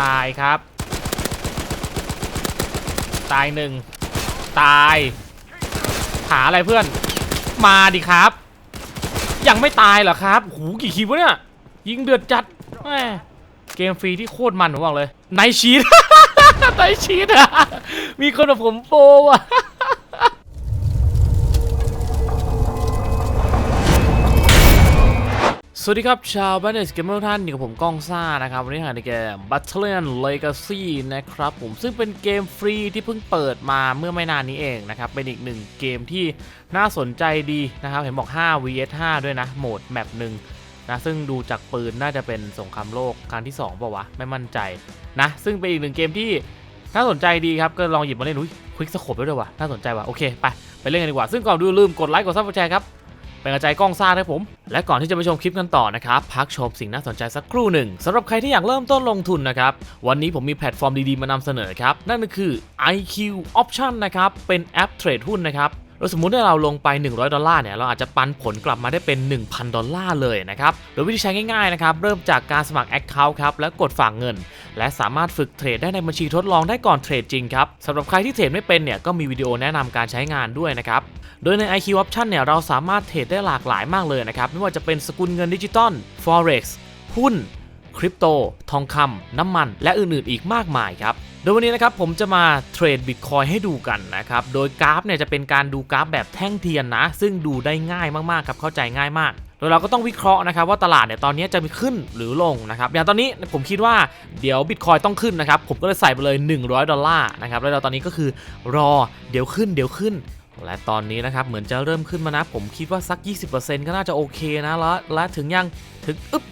ตายครับ ตายหนึ่งตายหาอะไรเพื่อน มาดิครับ ยังไม่ตายเหรอครับ หูกี่คิวเนี่ย ยิงเดือดจัดแม่เกมฟรีที่โคตรมันผมบอกเลย ไนชีตไนชีตมีคนแบบผมโปว่ะ สวัสดีครับ ชาวบ้านเนสเกมเมอร์ท่านอยู่กับผมก้องซ่านะครับ วันนี้หาในเกม Battalion Legacy นะครับผมซึ่งเป็นเกมฟรีที่เพิ่งเปิดมาเมื่อไม่นานนี้เองนะครับ เป็นอีกหนึ่งเกมที่น่าสนใจดีนะครับ เห็นบอก 5 vs 5 ด้วยนะ โหมดแมปหนึ่งนะซึ่งดูจากปืนน่าจะเป็นสงครามโลกครั้งที่2ป่าวะ ไม่มั่นใจนะ ซึ่งเป็นอีกหนึ่งเกมที่น่าสนใจดีครับ ก็ลองหยิบมาเล่นอุ้ยควิกสโคปด้วยว่ะน่าสนใจว่ะโอเคไปไปเล่นกันดีกว่าซึ่งก่อนดูลืมกดไลค์กดซับสไครต์ครับ เป็นกระจายกล้องซ่าให้ผม และก่อนที่จะไปชมคลิปกันต่อนะครับ พักชมสิ่งน่าสนใจสักครู่หนึ่งสำหรับใครที่อยากเริ่มต้นลงทุนนะครับ วันนี้ผมมีแพลตฟอร์มดีๆมานำเสนอครับ นั่นก็คือ IQ Option นะครับ เป็นแอปเทรดหุ้นนะครับ โดยสมมุติว่าเราลงไป 100 ดอลลาร์เนี่ยเราอาจจะปันผลกลับมาได้เป็น 1,000 ดอลลาร์เลยนะครับโดยวิธีใช้ง่ายๆนะครับเริ่มจากการสมัคร Account ครับแล้วกดฝากเงิน และสามารถฝึกเทรดได้ในบัญชีทดลองได้ก่อนเทรดจริงครับสำหรับใครที่เทรดไม่เป็นเนี่ยก็มีวิดีโอแนะนำการใช้งานด้วยนะครับโดยใน IQ Option เนี่ยเราสามารถเทรดได้หลากหลายมากเลยนะครับไม่ว่าจะเป็นสกุลเงินดิจิตอล Forex หุ้นคริปโต ทองคำ น้ำมัน และอื่นๆ อีกมากมายครับ โดยวันนี้นะครับผมจะมาเทรดบิตคอยให้ดูกันนะครับ โดยกราฟเนี่ยจะเป็นการดูกราฟแบบแท่งเทียนนะ ซึ่งดูได้ง่ายมากๆครับ เข้าใจง่ายมากโดยเราก็ต้องวิเคราะห์นะครับว่าตลาดเนี่ยตอนนี้จะมีขึ้นหรือลงนะครับอย่างตอนนี้ผมคิดว่าเดี๋ยวบิตคอยต้องขึ้นนะครับผมก็เลยใส่ไปเลย 100 ดอลลาร์นะครับแล้วเราตอนนี้ก็คือรอเดี๋ยวขึ้นเดี๋ยวขึ้น และตอนนี้นะครับเหมือนจะเริ่มขึ้นมานะ ผมคิดว่าสัก 20%ก็น่าจะโอเคนะแล้วและถึงยังถึงอึ๊บ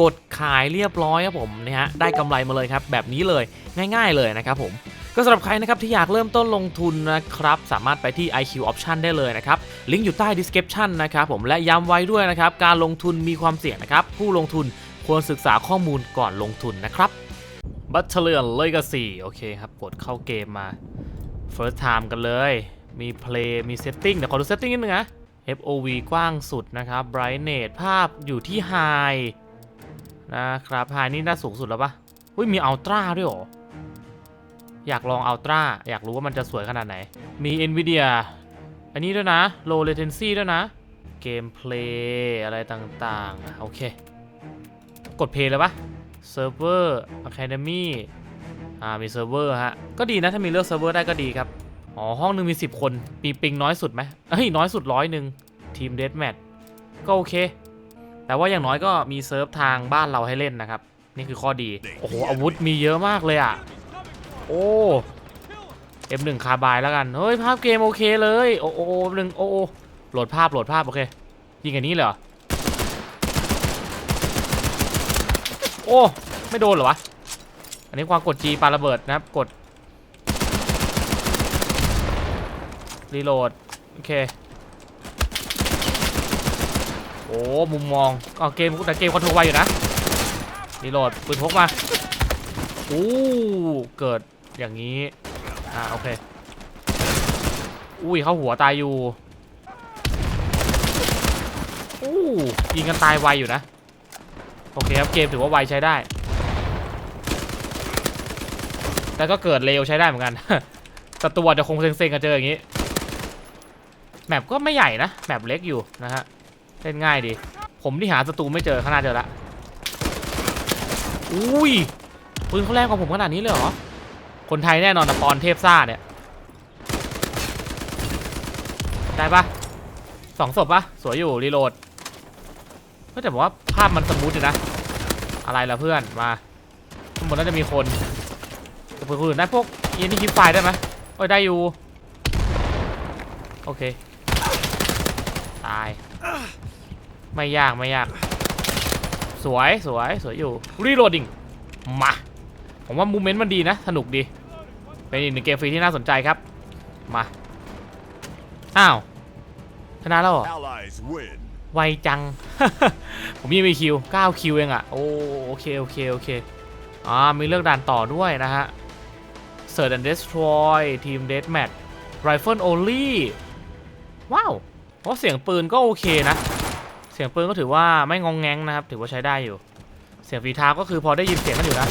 กดขายเรียบร้อยครับผมนะฮะได้กำไรมาเลยครับ แบบนี้เลยง่ายๆเลยนะครับผมก็สำหรับใครนะครับที่อยากเริ่มต้นลงทุนนะครับ สามารถไปที่ IQ Option ได้เลยนะครับ ลิงก์อยู่ใต้ description นะครับผมและย้ำไว้ด้วยนะครับ การลงทุนมีความเสี่ยงนะครับ ผู้ลงทุนควรศึกษาข้อมูลก่อนลงทุนนะครับ Battalion Legacy โอเคครับ กดเข้าเกมมา First time กันเลย มี Play มี Setting เดี๋ยวขอดู Setting นิดนึงนะ FOV กว้างสุดนะครับ Brightness ภาพอยู่ที่ High นะครับ High นี่น่าสูงสุดแล้วปะอุ้ยมี Ultra ด้วยหรอ อยากลอง Ultra อยากรู้ว่ามันจะสวยขนาดไหน มี Nvidia อันนี้ด้วยนะ Low Latency ด้วยนะ Gameplay อะไรต่างๆ โอเค กด Play เลยปะ Server Academy อ่ามีเซิร์ฟเวอร์ฮะ ก็ดีนะ ถ้ามีเลือกเซิร์ฟเวอร์ได้ก็ดีครับ อ๋อ ห้องหนึ่งมี 10 คนปีปิงน้อยสุดไหมเอ้ย น้อยสุดร้อยหนึ่งทีมเดสแมทก็โอเค แต่ว่าอย่างน้อยก็มีเซิร์ฟทางบ้านเราให้เล่นนะครับ นี่คือข้อดี โอ้โห อาวุธมีเยอะมากเลยอะ โอ้ M1 คาบายแล้วกัน เฮ้ย ภาพเกมโอเคเลย โอ้โอ้หนึ่งโอ้โอ้โหลดภาพโหลดภาพ โอเค ยิงอันนี้เลยเหรอ โอ้ ไม่โดนเหรอวะ อันนี้ความกด G ปาระเบิดนะครับ กด รีโหลด โอเค โอ้มุมมองเอาเกมแต่เกมคอนโทรลไวอยู่นะ รีโหลดปืนพกมาโอ้เกิดอย่างนี้ อ่า โอเค อุ้ย เข้าหัวตายอยู่อู้ยิงกันตายไวอยู่นะ โอเคครับ เกมถือว่าไวใช้ได้ แต่ก็เกิดเร็วใช้ได้เหมือนกันศัตรูอาจจะคงเซ็งๆกันเจออย่างนี้ แมปก็ไม่ใหญ่นะ แมปเล็กอยู่นะฮะ เล่นง่ายดี ผมที่หาศัตรูไม่เจอข้างหน้าเจอละ อุ้ยปืนเขาแรงกว่าผมขนาดนี้เลยเหรอ คนไทยแน่นอนนะปอนเทพซ่าเนี่ย ได้ปะสองศพปะสวยอยู่รีโหลดเฮ้ยแต่ผมว่าภาพมันสมูทอยู่นะ อะไรล่ะเพื่อนมาข้างบนน่าจะมีคนแต่เพื่อนคนอื่นได้พวกเอ็นนี่คิปไฟได้ไหมโอ้ยได้อยู่ โอเค ตาย ไม่ยากไม่ยาก สวยสวยสวยอยู่รีโหลดดิ้งมา ผมว่ามูเมนต์มันดีนะ สนุกดี เป็นอีกหนึ่งเกมฟรีที่น่าสนใจครับ มา อ้าว ชนะแล้วเหรอ Allies win. ไวจัง ผมยังมีคิว 9 คิวเองอะโอโอเค โอเค โอเค อ่า มีเลือกด่านต่อด้วยนะฮะ Search and Destroy Team Deathmatch Rifle Only ว้าว เพราะเสียงปืนก็โอเคนะ เสียงปืนก็ถือว่าไม่งองแงงนะครับ ถือว่าใช้ได้อยู่ เสียงฝีเท้าก็คือพอได้ยินเสียงกันอยู่นะ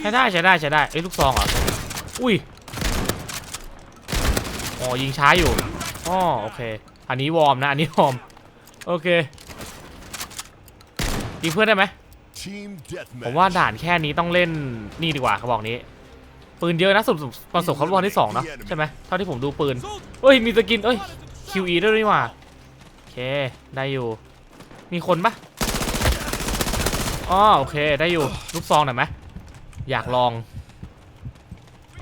ใช้ได้ใช้ได้ใช้ได้เอ้ยลูกซองเหรอ อุ้ย อ๋อยิงช้าอยู่อ๋อโอเค อันนี้วอร์มนะ อันนี้วอร์ม โอเค ยิงเพื่อนได้ไหม Team ผ deathmatch. มว่าด่านแค่นี้ต้องเล่นนี่ดีกว่าเขาบอกนี้ ปืนเยอะนะสุดประสบความรอดที่สองเนอะใช่ไหมเท่าที่ผมดูปืนเอ้ยมีสกินเอ้ย QE ด้วยนี่หว่าโอเค ได้อยู่ มีคนปะอ๋อโอเค ได้อยู่ ลูกซองหน่อยไหมอยากลอง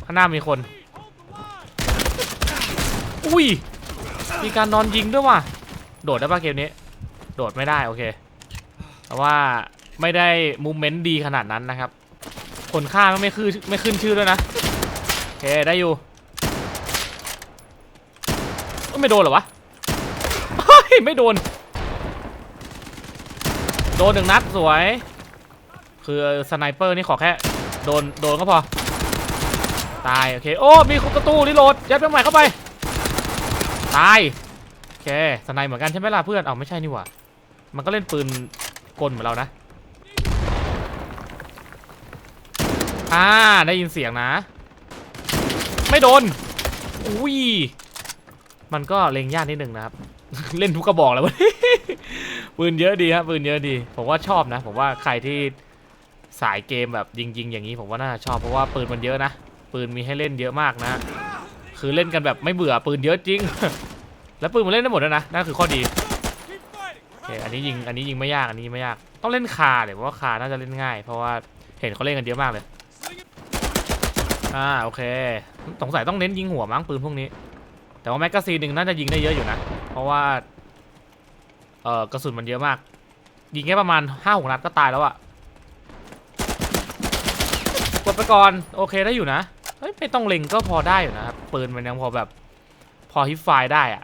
ข้างหน้ามีคน อุ้ย มีการนอนยิงด้วยว่ะ โดดได้ปะเกมนี้ โดดไม่ได้โอเคแต่ว่าไม่ได้มูเมนต์ดีขนาดนั้นนะครับ คนฆ่าก็ไม่ขึ้นไม่ขึ้นชื่อด้วยนะ โอเค ได้อยู่ ไม่โดนเหรอวะเฮ้ยไม่โดน โดนหนึ่งนัดสวย คือสไนเปอร์นี่ขอแค่ โดนโดนก็พอ ตายโอเคโอ้มีประตูรีโหลดยัดเครื่องหมายเข้าไป ตายโอเคสไนเหมือนกันใช่ไหมล่ะเพื่อนเอาไม่ใช่นี่หว่ามันก็เล่นปืนกลเหมือนเรานะอ่าได้ยินเสียงนะ ไม่โดนอุ้ย มันก็เล็งยากนิดหนึ่งนะครับ เล่นทุกกระบอกแล้วว้ยปืนเยอะดีครับปืนเยอะดี ผมว่าชอบนะ ผมว่าใครที่สายเกมแบบยิงๆ อย่างนี้ผมว่าน่าชอบเพราะว่าปืนมันเยอะนะ ปืนมีให้เล่นเยอะมากนะ คือเล่นกันแบบไม่เบื่อปืนเยอะจริง แล้วปืนมันเล่นได้หมดด้วนะนั่นคือข้อดีโอเคอันนี้ยิงอันนี้ยิงไม่ยากอันนี้ไม่ยาก ต้องเล่นคาเดี๋ยวว่าคาน่าจะเล่นง่าย เพราะว่าเห็นเขาเล่นกันเยอะมากเลยอ่าโอเค สงสัยต้องเน้นยิงหัวมั้งปืนพวกนี้ แต่ว่าแมกกาซีนหนึ่งน่าจะยิงได้เยอะอยู่นะ เพราะว่า เออกระสุนมันเยอะมาก ยิงแค่ประมาณห้าหกนัดก็ตายแล้วอะกดไปก่อน โอเคได้อยู่นะเฮ้ยไม่ต้องเล็งก็พอได้อยู่นะครับปืนมันยังพอแบบ พอฮิปไฟล์ได้อะ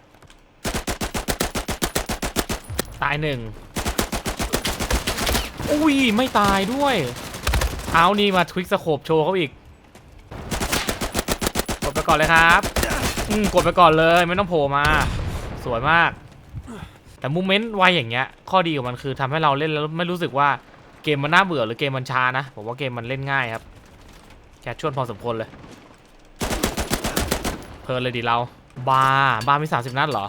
ตายหนึ่งอุ้ยไม่ตายด้วย เอานี่มาทวิกสโคปโชว์เขาอีกกดไปก่อนเลยครับ อืมกดไปก่อนเลยไม่ต้องโผล่มา สวยมาก แต่มูเมนต์ไวอย่างเงี้ย ข้อดีของมันคือทำให้เราเล่นแล้วไม่รู้สึกว่าเกมมันน่าเบื่อหรือเกมมันช้านะ ผมว่าเกมมันเล่นง่ายครับแคชชวลพอสมควรเลย เพลินเลยดีเรา บาร์บาร์มี 30 นัดเหรอ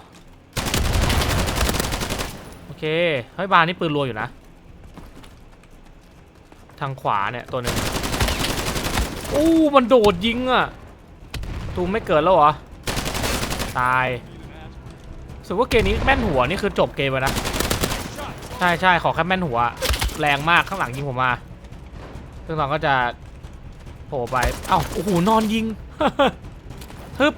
โอเค เฮ้ย บาร์นี่ปืนรัวอยู่นะ ทางขวาเนี่ยตัวหนึ่งอู้มันโดดยิงอะตูมไม่เกิดแล้วเหรอ ตายสึกว่าเกมนี้แม่นหัวนี่คือจบเกมแล้วนะ ใช่ใช่ขอแค่แม่นหัว แรงมากข้างหลังยิงผมมา ซึ่งเราก็จะโผล่ไป เอ้าโอ้โหนอนยิงฮึบ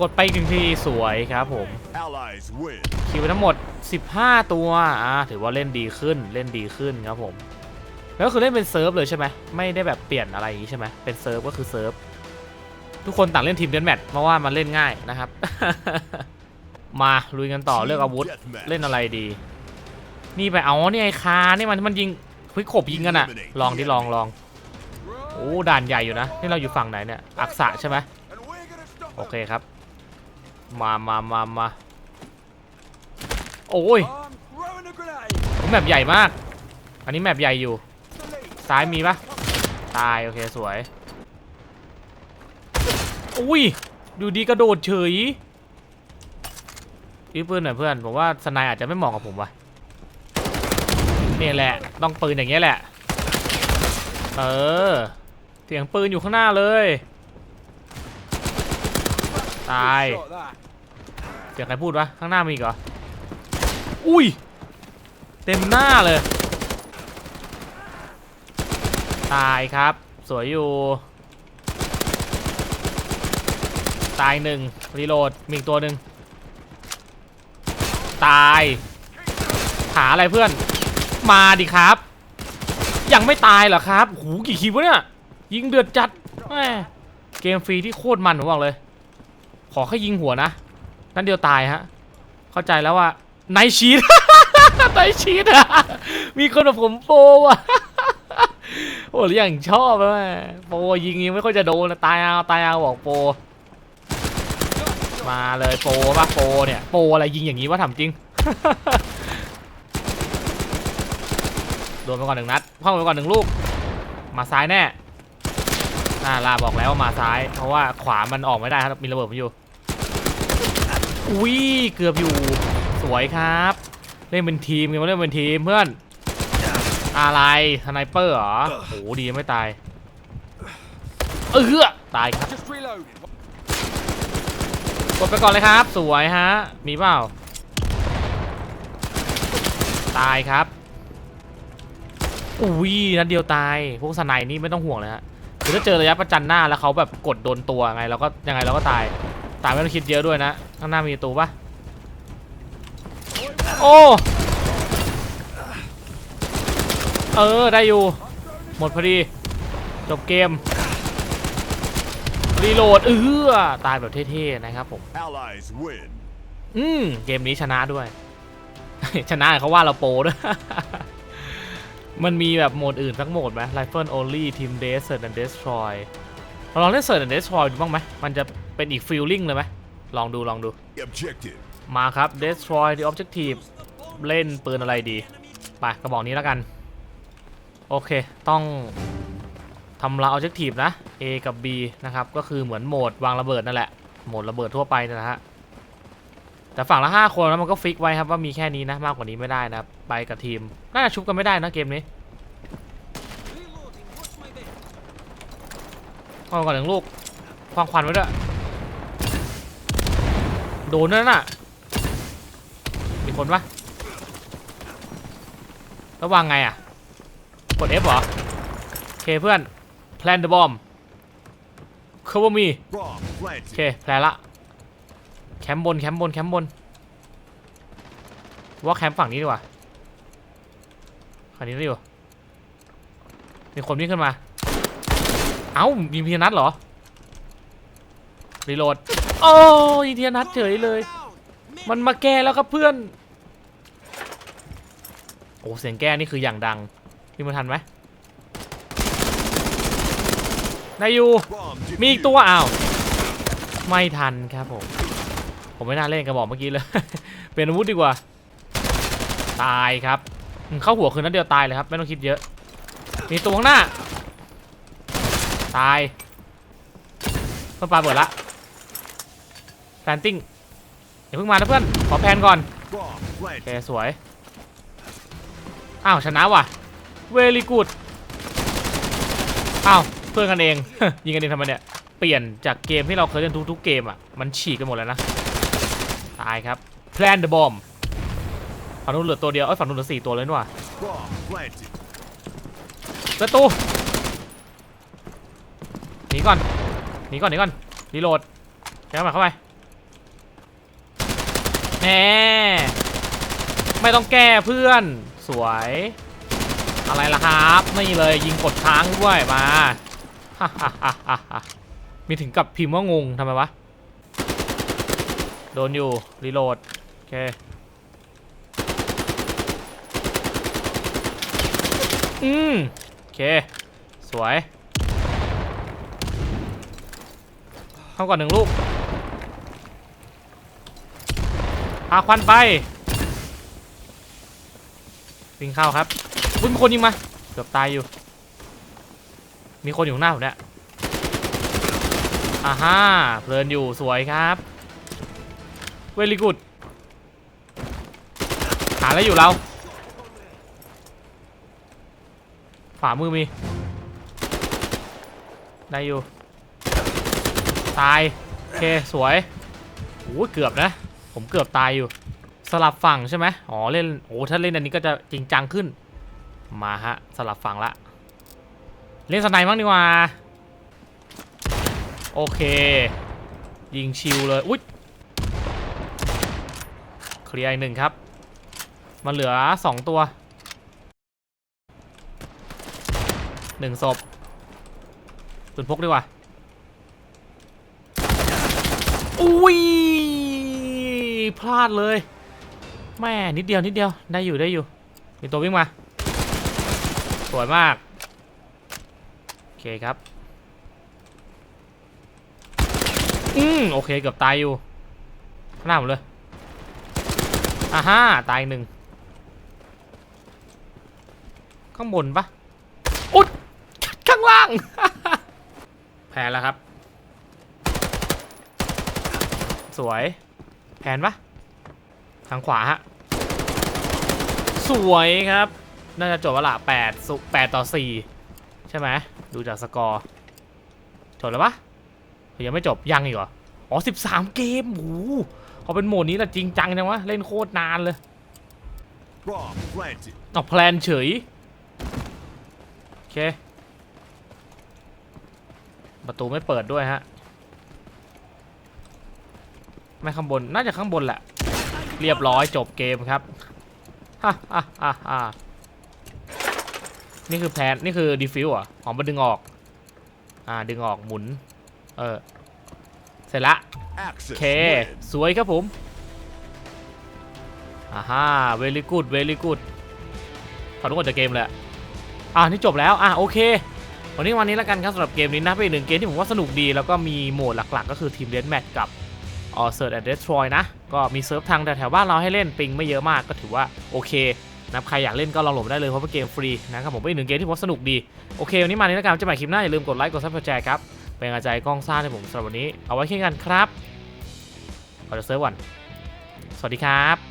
กดไปหนึ่งทีสวยครับผม คิวไปทั้งหมด 15 ตัวอ่าถือว่าเล่นดีขึ้นเล่นดีขึ้นครับผม แล้วก็คือเล่นเป็นเซิร์ฟเลยใช่ไหมไม่ได้แบบเปลี่ยนอะไรอย่างงี้ใช่ไหมเป็นเซิร์ฟก็คือเซิร์ฟ ทุกคนต่างเล่นทีมเดนแมทเพราะว่ามันเล่นง่ายนะครับ มาลุยกันต่อเลือกอาวุธ Deathmatch. เล่นอะไรดี นี่ไปเอานี่ไอ้คานี่มันมันยิงควิกขบยิงกันอะลองดิลองลองโอ้ด่านใหญ่อยู่นะนี่เราอยู่ฝั่งไหนเนี่ยอักษะใช่ไหมโอเคครับ มามามามาโอ้ยแมปใหญ่มาก อันนี้แมปใหญ่อยู่ ซ้ายมีปะตายโอเคสวย อุ้ยดูดีกระโดดเฉยอีปืนหน่อยเพื่อนผมว่าสไนอาจจะไม่เหมาะกับผมว่ะนี่แหละ ต้องปืนอย่างเงี้ยแหละ เออเสียงปืนอยู่ข้างหน้าเลย ตายเสียงใครพูดวะข้างหน้ามีอีกเหรอ อุ้ย เต็มหน้าเลย ตายครับ สวยอยู่ ตายหนึ่งรีโหลดมีอีกตัวหนึ่งตายหาอะไรเพื่อน มาดิครับ ยังไม่ตายเหรอครับหูกี่คิววะเนี่ย ยิงเดือดจัดแม่เกมฟรีที่โคตรมันผมบอกเลย ขอแค่ยิงหัวนะ นั่นเดียวตายฮะ เข้าใจแล้วว่าไนชีตไนชีตอะมีคนแบบผมโปว่ะโอ้หรือย่างชอบเลยแม่โปยิงยิงไม่ค่อยจะโดนนะตายเอาตายเอาบอกโป มาเลยโปรป่ะโปรเนี่ยโปรอะไรยิงอย่างนี้ว่าทำจริงโดนไปก่อนหนึ่งนัดเข้าไปก่อนหนึ่งลูก มาซ้ายแน่น่าลาบอกแล้วว่ามาซ้าย เพราะว่าขวามันออกไม่ได้ครับมีระเบิดมันอยู่อุ้ยเกือบอยู่สวยครับ เล่นเป็นทีมกันมาเล่นเป็นทีมเพื่อนอะไรสไนเปอร์เหรอโอ้โหดีไม่ตายเออตายครับ กดไปก่อนเลยครับ สวยฮะ มีเปล่า ตายครับ อุ้ยนัดเดียวตาย พวกสไนนี่ไม่ต้องห่วงเลยฮะคือถ้าเจอระยะประจันหน้าแล้วเขาแบบกดโดนตัวไงเราก็ยังไงเราก็ตาย ตายไม่ต้องคิดเยอะด้วยนะ ข้างหน้ามีประตูปะโอ้ เออ ได้อยู่ หมดพอดี จบเกม รีโหลดเออตายแบบเท่ๆนะครับผม Allies win. อืมเกมนี้ชนะด้วย ชนะเขาว่าเราโปรด้วย มันมีแบบโหมดอื่นสักโหมดไหม Rifle Only Team Death Search and Destroy เราลองเล่น Search and Destroy ดูบ้างไหม มันจะเป็นอีก feeling เลยไหมลองดูลองดู Objective. มาครับ Destroy the Objective เล่นปืนอะไรดี ไปกระบอกนี้แล้วกัน โอเค ต้อง ทำลาย Objective นะ A กับ B นะครับ ก็คือเหมือนโหมดวางระเบิดนั่นแหละ โหมดระเบิดทั่วไปนั่นนะฮะ แต่ฝั่งละ 5 คนแล้วมันก็ฟิกไว้ครับว่ามีแค่นี้นะ มากกว่านี้ไม่ได้นะครับ ไปกับทีม น่าจะชุบกันไม่ได้นะเกมนี้เอาก่อนหนึ่งลูกควางควันไว้ด้วย โดนนั่นน่ะ มีคนปะแล้ววางไงอะ กด F เหรอ โอเคเพื่อน plan the bomb cover me โอเคแพลนละแคมป์บนแคมป์บนแคมป์บนว่าแคมป์ฝั่งนี้ดีกว่าฝั่งนี้ได้อยู่มีคนวิ่งขึ้นมา เอ้ายิงพีนัทเหรอ รีโหลด โอ้ยิงพีนัทเฉยเลย มันมาแก้แล้วครับเพื่อน โอ้เสียงแก้นี่คืออย่างดังพี่มาทันไหม ได้อยู่ Bomb มีอีกตัวอ้าวไม่ทันครับผม ผมไม่น่าเล่นกระบอกเมื่อกี้เลย เป็นอาวุธดีกว่า ตายครับ เข้าหัวคืนนัดเดียวตายเลยครับ ไม่ต้องคิดเยอะ มีตัวข้างหน้า ตายเพื่อนปลาเบิดละแพนติ้งอย่าเพิ่งมานะเพื่อน ขอแพนก่อนโอเคสวย อ้าวชนะว่ะ เวลีกูด อ้าว เพื่อนกันเอง ยิงกันเองทำไมเนี่ย เปลี่ยนจากเกมที่เราเคยเล่นทุกๆเกมอะ มันฉีกกันหมดแล้วนะ ตายครับ Plan the bomb ฝั่งนู้นเหลือตัวเดียว เอ้ยฝั่งนู้นเหลือสี่ตัวเลยนี่หว่าประตูหนีก่อน หนีก่อนหนีก่อน รีโหลดเข้ามาเข้าไปแหมไม่ต้องแก้เพื่อน สวย อะไรล่ะครับนี่เลยยิงกดค้างด้วยมา มีถึงกับพิมพ์ว่างงทำไมวะ โดนอยู่ รีโหลด โอเค อืม โอเค สวย เข้าก่อนหนึ่งลูกพาควันไป วิ่งเข้าครับอุ๊ยมีคนยิงมา เกือบตายอยู่ มีคนอยู่หน้าผมเนี่ยอ่าฮ่าเพลินอยู่สวยครับเวลีกุดหาอะไรอยู่เราขวามือมี ได้อยู่ ตาย โอเค สวยโอ้ยเกือบนะ ผมเกือบตายอยู่ สลับฝั่งใช่ไหมอ๋อ เล่น โอ้ ถ้าเล่นอันนี้ก็จะจริงจังขึ้น มาฮะ สลับฝั่งละ เล่นสไนด์บ้างดีกว่า โอเค ยิงชิวเลยอุ๊ยเคลียร์อีกหนึ่งครับ มันเหลือสองตัวหนึ่งศพปืนพกดีกว่า อุ้ย พลาดเลย แม่นิดเดียวนิดเดียวได้อยู่ได้อยู่ มีตัววิ่งมา สวยมาก เคครับ อืมโอเคเกือบตายอยู่ข้างหน้าผมเลยอ่าฮ่าตายหนึ่งข้างบนปะอุ๊ยข้างล่าง แผนแล้วครับ สวย แผนปะทางขวาฮะ สวยครับ น่าจะจบแล้วล่ะ8สุ8ต่อ4ใช่ไหม ดูจากสกอร์จบแล้วปะยังไม่จบยังอีกเหรอ อ๋อ 13 เกมโอ้โหพอเป็นโหมดนี้ละจริงจังจังวะ เล่นโคตรนานเลยออกแพลนเฉย โอเค ประตูไม่เปิดด้วยฮะ ไม่ข้างบน น่าจะข้างบนแหละ เรียบร้อยจบเกมครับฮ่าฮ่าฮ่า นี่คือแพลนนี่คือดีฟิวอะอ๋อมาดึงออก อ่าดึงออกหมุน เออ เสร็จละโอ Axis เค win. สวยครับผมอ่าฮ่า very good very good ถอดทุกคนจากเกมเลยอะอ่านี่จบแล้วอะโอเควันนี้วันนี้แล้วกันครับสำหรับเกมนี้นะเป็นอีกหนึ่งเกมที่ผมว่าสนุกดี แล้วก็มีโหมดหลักๆ ก็คือทีมเดนแมทกับออเซิร์ตแอนด์เดสทรอยนะ ก็มีเซิร์ฟทางแถวๆบ้านเราให้เล่นปิงไม่เยอะมากก็ถือว่าโอเค นะใครอยากเล่นก็ลองโหลดได้เลยเพราะเป็นเกมฟรีนะครับผมเป็นอีกหนึ่งเกมที่ผมสนุกดี โอเค วันนี้มานี้แล้วกันจะใหม่คลิปหน้า อย่าลืมกดไลค์กดซับสไครต์ครับ เป็นกำลังใจกล้องซ่าให้ผมสำหรับวันนี้ เอาไว้แค่นกันครับเราจะเซิร์ฟก่อนสวัสดีครับ